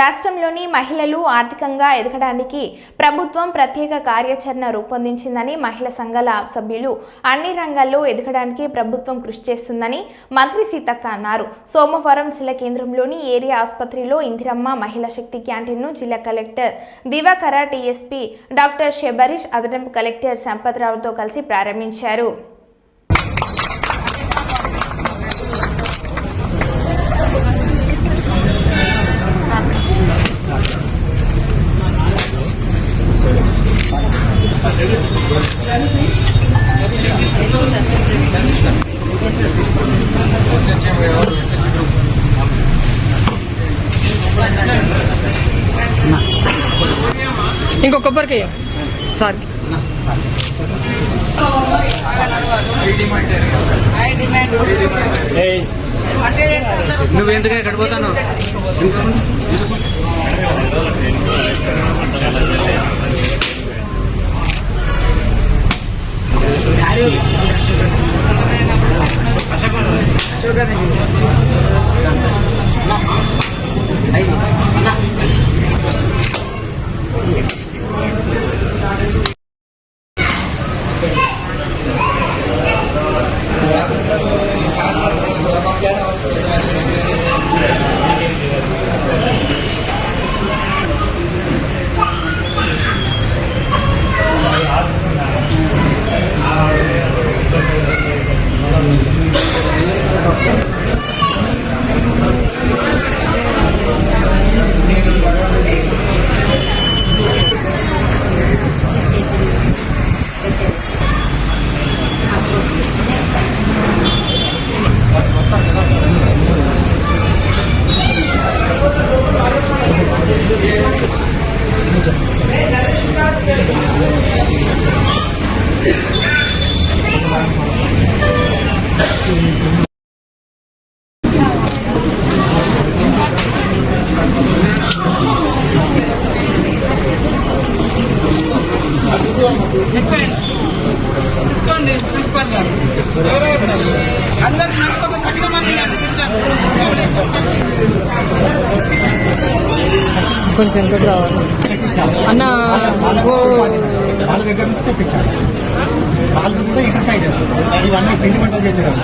రాష్ట్రంలోని మహిళలు ఆర్థికంగా ఎదగడానికి ప్రభుత్వం ప్రత్యేక కార్యాచరణ రూపొందించిందని మహిళా సంఘాల సభ్యులు అన్ని రంగాల్లో ఎదగడానికి ప్రభుత్వం కృషి చేస్తుందని మంత్రి సీతక్క అన్నారు. సోమవారం జిల్లా కేంద్రంలోని ఏరియా ఆసుపత్రిలో ఇందిరమ్మ మహిళా శక్తి క్యాంటీన్ను జిల్లా collector Divakara TSP doctor Shebarish అదనపు కలెక్టర్ సంపత్రావుతో కలిసి ప్రారంభించారు. ఇంకో కొబ్బరికి సార్. నువ్వు ఎందుకు ఎక్కడ పోతాను తీసుకోండి అందరు కొంచెం రావాలి? అన్న ఓ. వాళ్ళ దగ్గర నుంచి తెప్పించాలి. వాళ్ళు కూడా ఎంటర్ప్రైజ్ ఇవన్నీ పిండి వంటలు చేసేవారు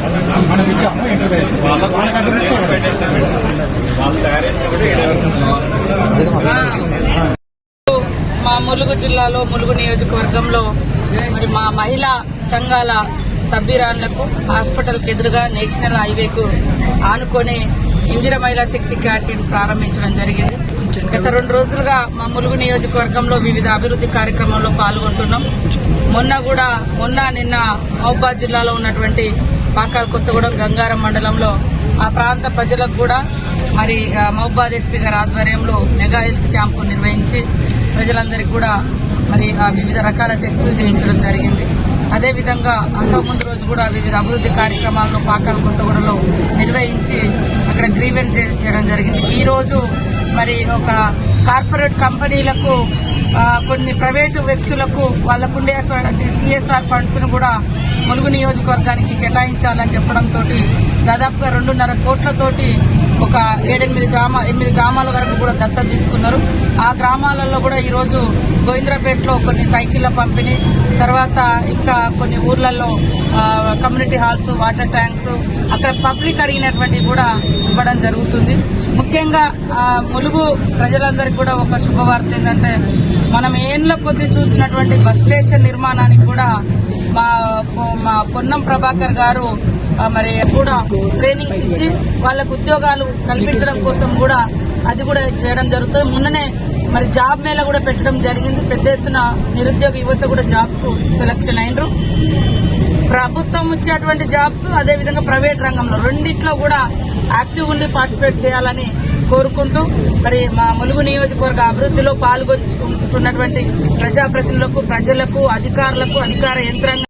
మనం ఇచ్చాము ఎంటర్ప్రైజ్ వాళ్ళ దగ్గర నుంచి మా ములుగు జిల్లాలో ములుగు నియోజకవర్గంలో మరి మా మహిళా సంఘాల సభ్యురాళ్ళకు హాస్పిటల్కి ఎదురుగా నేషనల్ హైవేకు ఆనుకొని ఇందిర మహిళా శక్తి క్యాంటీన్ ప్రారంభించడం జరిగింది. గత రెండు రోజులుగా మా ములుగు నియోజకవర్గంలో వివిధ అభివృద్ధి కార్యక్రమాల్లో పాల్గొంటున్నాం. మొన్న కూడా మొన్న నిన్న మహబాద్ జిల్లాలో ఉన్నటువంటి పాకాల కొత్తగూడెం గంగారం మండలంలో ఆ ప్రాంత ప్రజలకు కూడా మరి మహబాద్ ఎస్పీ గారి ఆధ్వర్యంలో మెగా హెల్త్ క్యాంపు నిర్వహించి ప్రజలందరికీ కూడా మరి ఆ వివిధ రకాల టెస్టులు చేయించడం జరిగింది. అదేవిధంగా అంతకుముందు రోజు కూడా వివిధ అభివృద్ధి కార్యక్రమాలను పాకాల కొత్తగూడలో నిర్వహించి అక్కడ గ్రీవెన్స్ చేయడం జరిగింది. ఈరోజు మరి ఒక కార్పొరేట్ కంపెనీలకు కొన్ని ప్రైవేటు వ్యక్తులకు వాళ్ళకు సిఎస్ఆర్ ఫండ్స్ను కూడా ములుగు నియోజకవర్గానికి కేటాయించాలని చెప్పడంతో దాదాపుగా రెండున్నర కోట్లతోటి ఒక ఏడెనిమిది గ్రామ ఎనిమిది గ్రామాల వరకు కూడా దత్తత తీసుకున్నారు. ఆ గ్రామాలలో కూడా ఈరోజు గోవింద్రపేటలో కొన్ని సైకిళ్ళ పంపిణీ తర్వాత ఇంకా కొన్ని ఊర్లలో కమ్యూనిటీ హాల్స్ వాటర్ ట్యాంక్స్ అక్కడ పబ్లిక్ అడిగినటువంటివి కూడా ఇవ్వడం జరుగుతుంది. ముఖ్యంగా ములుగు ప్రజలందరికీ కూడా ఒక శుభవార్త ఏంటంటే మనం ఏండ్ల కొద్ది చూసినటువంటి బస్ స్టేషన్ నిర్మాణానికి కూడా మా మా పొన్నం ప్రభాకర్ గారు మరి కూడా ట్రైనింగ్స్ ఇచ్చి వాళ్ళకు ఉద్యోగాలు కల్పించడం కోసం కూడా అది కూడా చేయడం జరుగుతుంది. మొన్ననే మరి జాబ్ మేళ కూడా పెట్టడం జరిగింది. పెద్ద ఎత్తున నిరుద్యోగ యువత కూడా జాబ్కు సెలక్షన్ అయినరు. ప్రభుత్వం ఇచ్చేటువంటి జాబ్స్ అదే విధంగా ప్రైవేట్ రంగంలో రెండిట్లో కూడా యాక్టివ్ ఉండి పార్టిసిపేట్ చేయాలని కోరుకుంటూ మరి మా ములుగు నియోజకవర్గ అభివృద్ధిలో పాల్గొంటున్నటువంటి ప్రజాప్రతినిధులకు ప్రజలకు అధికారులకు అధికార యంత్రాంగం